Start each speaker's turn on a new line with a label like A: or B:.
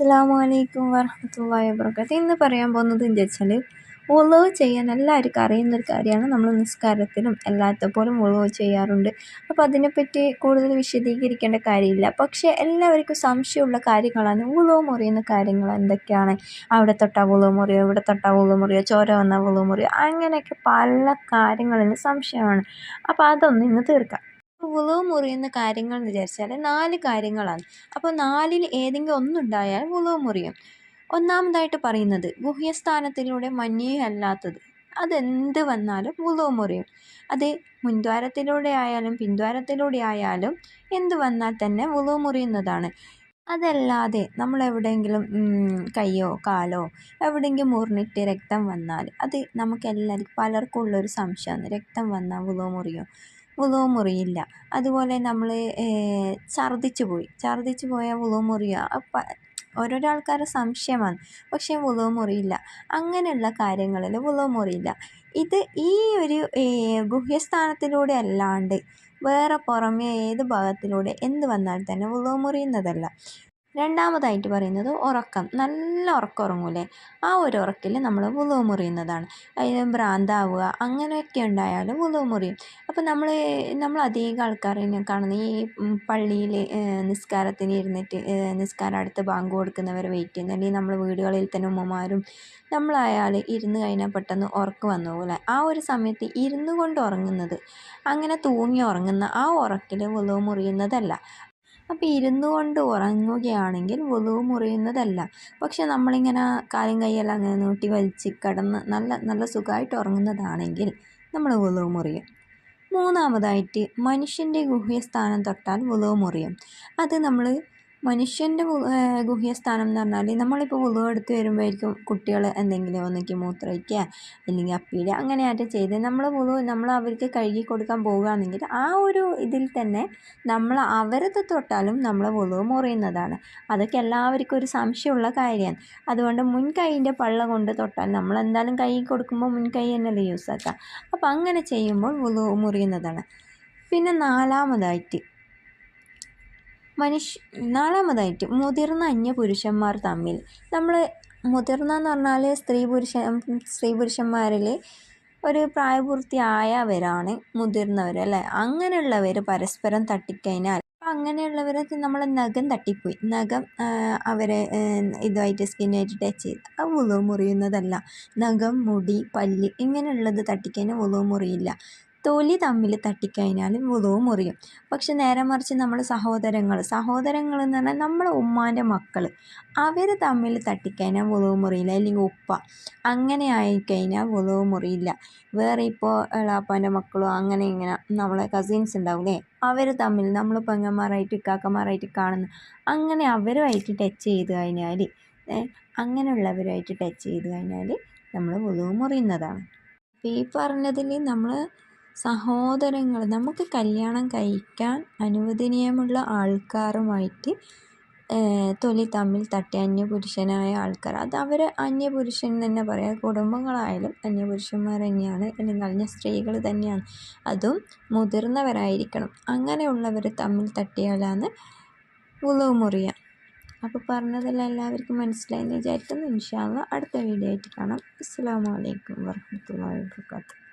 A: അസ്സാം വലൈക്കും വറഹമത്തല്ലാ വാബർക്കാത്ത് ഇന്ന് പറയാൻ പോകുന്നത് എന്ന് വെച്ചാൽ ഉളവ് ചെയ്യാൻ എല്ലാവർക്കും അറിയുന്നൊരു കാര്യമാണ്. നമ്മൾ നിസ്കാരത്തിലും പോലും ഉളവ് ചെയ്യാറുണ്ട്. അപ്പോൾ അതിനെപ്പറ്റി കൂടുതൽ വിശദീകരിക്കേണ്ട കാര്യമില്ല. പക്ഷേ എല്ലാവർക്കും സംശയമുള്ള കാര്യങ്ങളാണ്. ഉളവ് മുറിയുന്ന കാര്യങ്ങൾ എന്തൊക്കെയാണ്? അവിടെ തൊട്ടാ ഉളവ് മുറിയോ ഇവിടെ തൊട്ടാ ഉളവ് മുറിയോ ചോര വന്ന ഉളവ് മുറിയോ? അങ്ങനെയൊക്കെ പല കാര്യങ്ങളിൽ സംശയമാണ്. അപ്പോൾ അതൊന്ന് ഇന്ന് തീർക്കാം. വുളു മുറിയുന്ന കാര്യങ്ങൾ എന്ന് വിചാരിച്ചാൽ നാല് കാര്യങ്ങളാണ്. അപ്പോൾ നാലിൽ ഏതെങ്കിലും ഒന്നുണ്ടായാൽ വിളവ് മുറിയും. ഒന്നാമതായിട്ട് പറയുന്നത് ഗുഹ്യസ്ഥാനത്തിലൂടെ മഞ്ഞേ അല്ലാത്തത് അതെന്ത് വന്നാലും വിളവ് മുറിയും. അത് മുൻദ്വാരത്തിലൂടെ ആയാലും പിൻദ്വാരത്തിലൂടെ ആയാലും എന്ത് വന്നാൽ തന്നെ വിളവ് മുറിയുന്നതാണ്. അതല്ലാതെ നമ്മൾ എവിടെയെങ്കിലും കയ്യോ കാലോ എവിടെയെങ്കിലും മുറിഞ്ഞിട്ട് രക്തം വന്നാൽ അത് നമുക്കെല്ലാവർക്കും പലർക്കും ഉള്ളൊരു സംശയമാണ്. രക്തം വന്നാൽ വിളവ് മുറിയോ. വുളു മുറിയില്ല അതുപോലെ നമ്മൾ ഛർദ്ദിച്ചു പോയി. ഛർദ്ദിച്ചു പോയാൽ വുളു മുറിയുക ഓരോരോ ആൾക്കാരുടെ സംശയമാണ്. പക്ഷേ വുളു മുറിയില്ല അങ്ങനെയുള്ള കാര്യങ്ങളിൽ വുളു മുറിയില്ല ഇത് ഈ ഒരു ഗുഹ്യസ്ഥാനത്തിലൂടെ അല്ലാണ്ട് വേറെ പുറമേ ഏത് ഭാഗത്തിലൂടെ എന്ത് വന്നാൽ തന്നെ വുളു മുറിയുന്നതല്ല രണ്ടാമതായിട്ട് പറയുന്നത് ഉറക്കം. നല്ല ഉറക്കം ഉറങ്ങൂലേ ആ ഒരു ഉറക്കിൽ നമ്മൾ വുളു മുറിയുന്നതാണ്. അതിന് ഭ്രാന്താവുക അങ്ങനെയൊക്കെ ഉണ്ടായാലും വുളു മുറിയും. അപ്പോൾ നമ്മൾ നമ്മൾ അധികം ആൾക്കാരെ കാണുന്ന ഈ പള്ളിയിൽ നിസ്കാരത്തിന് ഇരുന്നിട്ട് നിസ്കാരം അടുത്ത് ബാങ്ക് കൊടുക്കുന്നവർ വെയിറ്റ് ചെയ്യുന്ന. അല്ലെങ്കിൽ നമ്മൾ വീടുകളിൽ തന്നെ ഉമ്മമാരും നമ്മളായാൽ ഇരുന്ന് കഴിഞ്ഞാൽ പെട്ടെന്ന് ഉറക്കം വന്നു പോലെ. ആ ഒരു സമയത്ത് ഇരുന്നു കൊണ്ട് ഉറങ്ങുന്നത് അങ്ങനെ തൂങ്ങി ഉറങ്ങുന്ന ആ ഉറക്കിൽ വുളു മുറിയുന്നതല്ല. അപ്പോൾ ഇരുന്നു കൊണ്ട് ഉറങ്ങുകയാണെങ്കിൽ വുളു മുറിയുന്നതല്ല. പക്ഷെ നമ്മളിങ്ങനെ കാലും കൈയെല്ലാം അങ്ങനെ നീട്ടി വലിച്ച് കിടന്ന് നല്ല നല്ല സുഖമായിട്ട് ഉറങ്ങുന്നതാണെങ്കിൽ നമ്മൾ വുളു മുറിയും. മൂന്നാമതായിട്ട് മനുഷ്യന്റെ ഗുഹ്യസ്ഥാനം തൊട്ടാൽ വുളു മുറിയും. അത് നമ്മൾ മനുഷ്യന്റെ ഗുഹ്യസ്ഥാനം എന്ന് പറഞ്ഞാൽ നമ്മളിപ്പോൾ വുളു എടുത്ത് വരുമ്പോഴായിരിക്കും കുട്ടികൾ എന്തെങ്കിലും ഒന്നിക്ക് മൂത്രമൊഴിക്കുക അല്ലെങ്കിൽ അപ്പീടുക അങ്ങനെയായിട്ട് ചെയ്ത് നമ്മൾ വുളു നമ്മൾ അവർക്ക് കഴുകി കൊടുക്കാൻ പോവുകയാണെങ്കിൽ ആ ഒരു ഇതിൽ തന്നെ നമ്മൾ അവരത് തൊട്ടാലും നമ്മൾ വുളു മുറിയുന്നതാണ്. അതൊക്കെ എല്ലാവർക്കും ഒരു സംശയമുള്ള കാര്യമാണ്. അതുകൊണ്ട് മുൻകൈയിന്റെ പള്ള കൊണ്ട് തൊട്ടാൽ നമ്മൾ എന്തായാലും കൈ കൊടുക്കുമ്പോൾ മുൻകൈ തന്നെയല്ലേ യൂസ് ആക്കുക. അപ്പോൾ അങ്ങനെ ചെയ്യുമ്പോൾ വുളു മുറിയുന്നതാണ്. പിന്നെ നാലാമതായിട്ട് മനുഷ്യ നാലാമതായിട്ട് മുതിർന്ന അന്യ പുരുഷന്മാർ തമ്മിൽ. നമ്മൾ മുതിർന്ന എന്ന് പറഞ്ഞാൽ സ്ത്രീ പുരുഷ സ്ത്രീ പുരുഷന്മാരിൽ ഒരു പ്രായപൂർത്തിയായവരാണ് മുതിർന്നവർ അല്ലേ? അങ്ങനെയുള്ളവർ പരസ്പരം തട്ടിക്കഴിഞ്ഞാൽ അങ്ങനെയുള്ളവരെ നമ്മൾ നഖം തട്ടിപ്പോയി. നഖം അവരെ ഇതുമായിട്ട് സ്കിന്നായിട്ട് ടച്ച് ചെയ്ത്. ആ ഉളവ് മുറിയുന്നതല്ല. നഖം മുടി പല്ല് ഇങ്ങനെയുള്ളത് തട്ടിക്കഴിഞ്ഞാൽ ഉളവ് മുറിയില്ല. തൊലി തമ്മിൽ തട്ടിക്കഴിഞ്ഞാൽ വുളുവ് മുറിയും. പക്ഷെ നേരെ മറിച്ച് നമ്മൾ സഹോദരങ്ങൾ സഹോദരങ്ങൾ എന്ന് പറഞ്ഞാൽ നമ്മളെ ഉമ്മാന്റെ മക്കൾ അവർ തമ്മിൽ തട്ടിക്കഴിഞ്ഞാൽ വുളുവ് മുറിയില്ല. അല്ലെങ്കിൽ ഉപ്പ അങ്ങനെ ആയിക്കഴിഞ്ഞാൽ വുളുവ് മുറിയില്ല. വേറെ ഇപ്പോൾ എളാപ്പാന്റെ മക്കളോ അങ്ങനെ ഇങ്ങനെ നമ്മളെ കസിൻസ് ഉണ്ടാവില്ലേ? അവർ തമ്മിൽ നമ്മൾ പെങ്ങന്മാരായിട്ട് ഇക്കാക്കന്മാരായിട്ട് കാണുന്ന അങ്ങനെ അവരുമായിട്ട് ടച്ച് ചെയ്ത് കഴിഞ്ഞാൽ അങ്ങനെയുള്ളവരുമായിട്ട് ടച്ച് ചെയ്ത് കഴിഞ്ഞാൽ നമ്മൾ വുളുവ് മുറിയുന്നതാണ്. ഈ പറഞ്ഞതിൽ നമ്മൾ സഹോദരങ്ങൾ നമുക്ക് കല്യാണം കഴിക്കാൻ അനുവദനീയമുള്ള ആൾക്കാരുമായിട്ട് തൊലി തമ്മിൽ തട്ടി അന്യപുരുഷനായ ആൾക്കാർ. അത് അവർ അന്യപുരുഷൻ തന്നെ പറയാം കുടുംബങ്ങളായാലും അന്യപുരുഷന്മാർ തന്നെയാണ് അല്ലെങ്കിൽ അന്യ സ്ത്രീകൾ തന്നെയാണ്. അതും മുതിർന്നവരായിരിക്കണം. അങ്ങനെയുള്ളവർ തമ്മിൽ തട്ടിയാലാണ് ഉളവ് മുറിയുക അപ്പോൾ പറഞ്ഞതെല്ലാം എല്ലാവർക്കും മനസ്സിലായെന്ന് വിചാരിക്കുന്നു. ഇൻഷാല്ല അടുത്ത വീഡിയോ ആയിട്ട് കാണാം. അസ്സാം വലൈക്കും വർഹമത്തല്ലാ വാബർക്കാത്തു